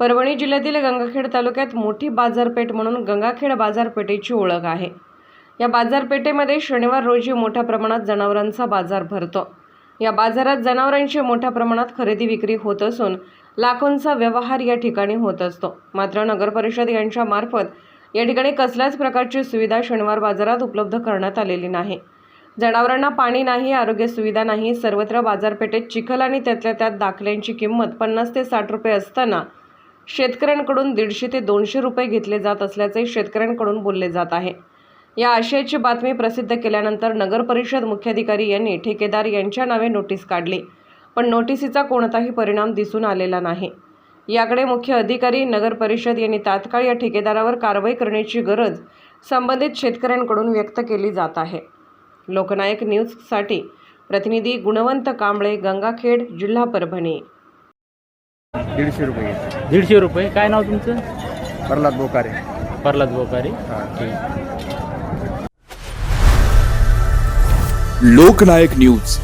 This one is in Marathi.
परभणी जिल्ह्यातील गंगाखेड तालुक्यात मोठी बाजारपेठ म्हणून गंगाखेड बाजारपेठेची ओळख आहे. या बाजारपेठेमध्ये शनिवार रोजी मोठ्या प्रमाणात जनावरांचा बाजार भरतो. या बाजारात जनावरांची मोठ्या प्रमाणात खरेदी विक्री होत असून लाखोंचा व्यवहार या ठिकाणी होत असतो. मात्र नगरपरिषद यांच्या मार्फत या ठिकाणी कसल्याच प्रकारची सुविधा शनिवार बाजारात उपलब्ध करण्यात आलेली नाही. जनावरांना पाणी नाही आरोग्य सुविधा नाही सर्वत्र बाजारपेठेत चिखल आणि त्यातल्या त्यात दाखल्यांची किंमत पन्नास ते साठ रुपये असताना शेतकऱ्यांकडून दीडशे ते दोनशे रुपये घेतले जात असल्याचे शेतकऱ्यांकडून बोलले जात आहे. या आशयाची बातमी प्रसिद्ध केल्यानंतर नगरपरिषद मुख्याधिकारी यांनी ठेकेदार यांच्या नावे नोटीस काढली. पण नोटिसीचा कोणताही परिणाम दिसून आलेला नाही. याकडे मुख्य अधिकारी नगरपरिषद यांनी तात्काळ या ठेकेदारावर कारवाई करण्याची गरज संबंधित शेतकऱ्यांकडून व्यक्त केली जात आहे. लोकनायक न्यूजसाठी प्रतिनिधी गुणवंत कांबळे गंगाखेड जिल्हा परभणी. दीडशे रुपये. दीडशे रुपये. काय नाव तुमचं? प्रल्हाद बोकारे. प्रल्हाद बोकारे. हां. ठीक लोकनायक न्यूज.